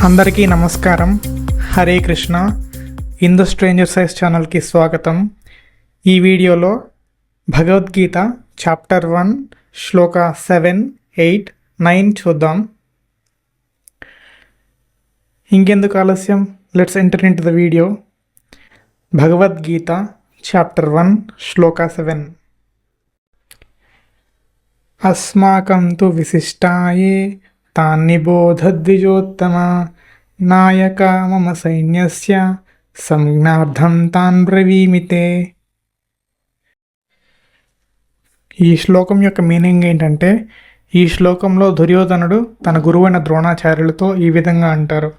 అందరికీ నమస్కారం. Hare Krishna. Hindu stranger size ఛానల్కి స్వాగతం. ఈ వీడియోలో Bhagavadgita chapter one shloka seven eight nine చూద్దాం. ఇంకెందుకు ఆలస్యం? Let's enter into the video. Bhagavadgita chapter one shloka seven. అస్మాకం తు విశిష్టాయే తాన్నిబోధద్విజోత్తమ నాయక మమ సైన్యస్య సంజ్ఞార్థం తాన్ బ్రవీమితే ఈ శ్లోకం యొక్క మీనింగ్ ఏంటంటే ఈ శ్లోకంలో దుర్యోధనుడు తన గురువైన ద్రోణాచార్యులతో ఈ విధంగా అంటారు.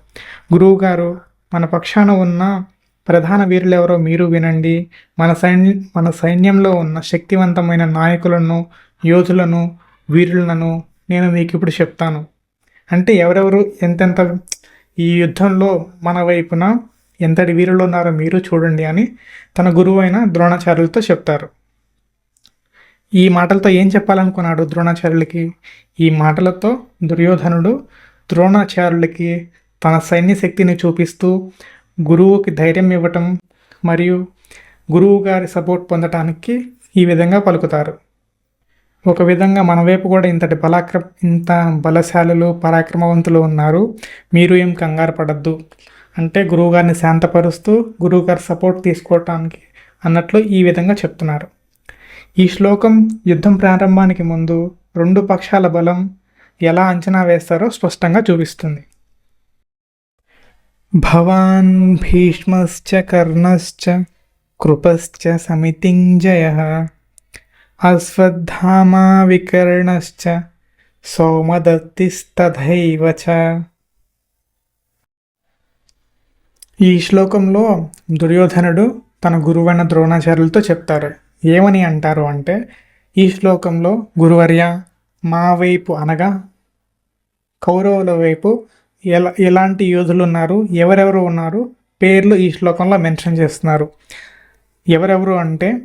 గురువుగారు మన పక్షాన ఉన్న ప్రధాన వీరులెవరో మీరు వినండి. మన సైన్య మన సైన్యంలో ఉన్న శక్తివంతమైన నాయకులను యోధులను వీరులను నేను మీకు ఇప్పుడు చెప్తాను. అంటే ఎవరెవరు ఎంతెంత ఈ యుద్ధంలో మన వైపున ఎంతటి వీరులు ఉన్నారో మీరు చూడండి అని తన గురువు అయిన ద్రోణాచార్యులతో చెప్తారు. ఈ మాటలతో ఏం చెప్పాలనుకున్నాడు ద్రోణాచార్యులకి? ఈ మాటలతో దుర్యోధనుడు ద్రోణాచార్యులకి తన సైన్య శక్తిని చూపిస్తూ గురువుకి ధైర్యం ఇవ్వటం మరియు గురువు గారి సపోర్ట్ పొందటానికి ఈ విధంగా పలుకుతారు. ఒక విధంగా మన వైపు కూడా ఇంతటి బలాక్ర ఇంత బలశాలులు పరాక్రమవంతులు ఉన్నారు. మీరు ఏం కంగారు పడద్దు. అంటే గురువుగారిని శాంతపరుస్తూ గురువుగారి సపోర్ట్ తీసుకోవటానికి అన్నట్లు ఈ విధంగా చెప్తున్నారు. ఈ శ్లోకం యుద్ధం ప్రారంభానికి ముందు రెండు పక్షాల బలం ఎలా అంచనా వేస్తారో స్పష్టంగా చూపిస్తుంది. భవాన్ భీష్మశ్చ కర్ణశ్చ కృపశ్చ సమితింజయ అశ్వత్థామా వికర్ణశ్చ సోమదత్తిస్తథైవ ఈ శ్లోకంలో దుర్యోధనుడు తన గురువైన ద్రోణాచార్యులతో చెప్తారు. ఏమని అంటారు అంటే ఈ శ్లోకంలో గురువర్య మా వైపు అనగా కౌరవుల వైపు ఎలా ఎలాంటి యోధులు ఉన్నారు ఎవరెవరు ఉన్నారు పేర్లు ఈ శ్లోకంలో మెన్షన్ చేస్తున్నారు. ఎవరెవరు అంటే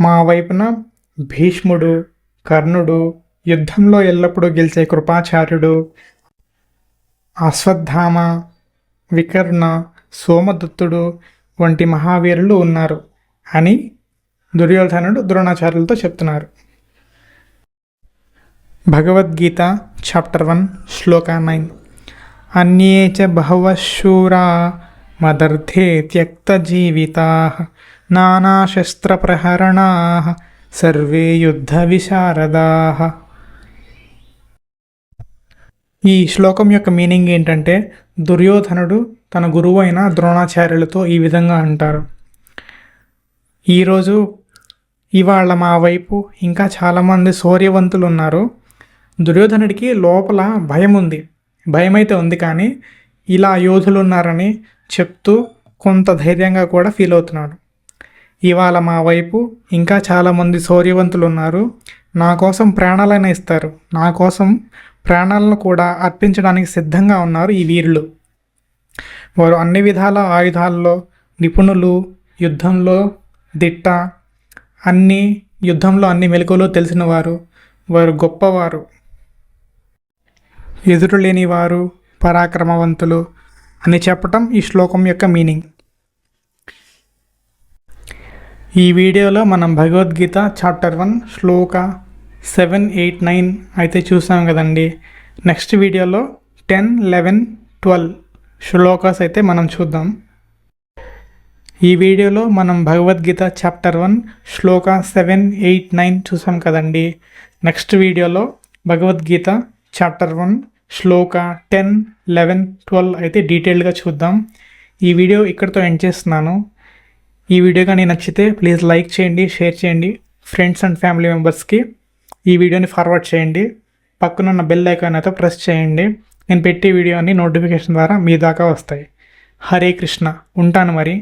మా వైపున భీష్ముడు కర్ణుడు యుద్ధంలో ఎల్లప్పుడూ గెలిచే కృపాచార్యుడు. అశ్వత్థామ వికర్ణ సోమదత్తుడు వంటి మహావీరులు ఉన్నారు అని దుర్యోధనుడు ద్రోణాచార్యులతో చెప్తున్నారు. Bhagavad Gita chapter one shloka nine. అన్యే చ బహవశూరా మదర్థే త్యక్త జీవితా నానాశస్త్రప్రహరణా సర్వే యుద్ధ విశారదా ఈ శ్లోకం యొక్క మీనింగ్ ఏంటంటే దుర్యోధనుడు తన గురువైన ద్రోణాచార్యులతో ఈ విధంగా అంటారు. ఈరోజు ఇవాళ మా వైపు ఇంకా చాలామంది శౌర్యవంతులు ఉన్నారు దుర్యోధనుడికి లోపల భయం ఉంది భయం అయితే ఉంది కానీ ఇలా యోధులు ఉన్నారని చెప్తూ కొంత ధైర్యంగా కూడా ఫీల్ అవుతున్నాడు. ఇవాళ మా వైపు ఇంకా చాలామంది శౌర్యవంతులు ఉన్నారు నా కోసం ప్రాణాలైనా ఇస్తారు. నా కోసం ప్రాణాలను కూడా అర్పించడానికి సిద్ధంగా ఉన్నారు ఈ వీరులు. వారు అన్ని విధాల ఆయుధాల్లో నిపుణులు యుద్ధంలో దిట్ట అన్ని యుద్ధంలో అన్ని మెలకువలు తెలిసిన వారు వారు గొప్పవారు. ఎదురులేని వారు పరాక్రమవంతులు అని చెప్పటం ఈ శ్లోకం యొక్క మీనింగ్. ఈ వీడియోలో మనం Bhagavad Gita chapter one shloka seven eight nine అయితే చూసాం కదండి. నెక్స్ట్ వీడియోలో టెన్ లెవెన్ ట్వెల్వ్ శ్లోకాస్ అయితే మనం చూద్దాం. ఈ వీడియోలో మనం Bhagavad Gita chapter one shloka seven eight nine చూసాం కదండి. నెక్స్ట్ వీడియోలో Bhagavad Gita chapter one shloka ten eleven twelve అయితే డీటెయిల్డ్గా చూద్దాం. ఈ వీడియో ఇక్కడితో ఎండ్ చేస్తున్నాను. ఈ వీడియో కానీ నచ్చితే ప్లీజ్ లైక్ చేయండి షేర్ చేయండి. ఫ్రెండ్స్ అండ్ ఫ్యామిలీ మెంబర్స్కి ఈ వీడియోని ఫార్వర్డ్ చేయండి. పక్కనున్న బెల్ ఐకాన్ అయితే ప్రెస్ చేయండి. నేను పెట్టే వీడియో అన్ని నోటిఫికేషన్ ద్వారా మీ దాకా వస్తాయి. హరే కృష్ణ ఉంటాను మరి.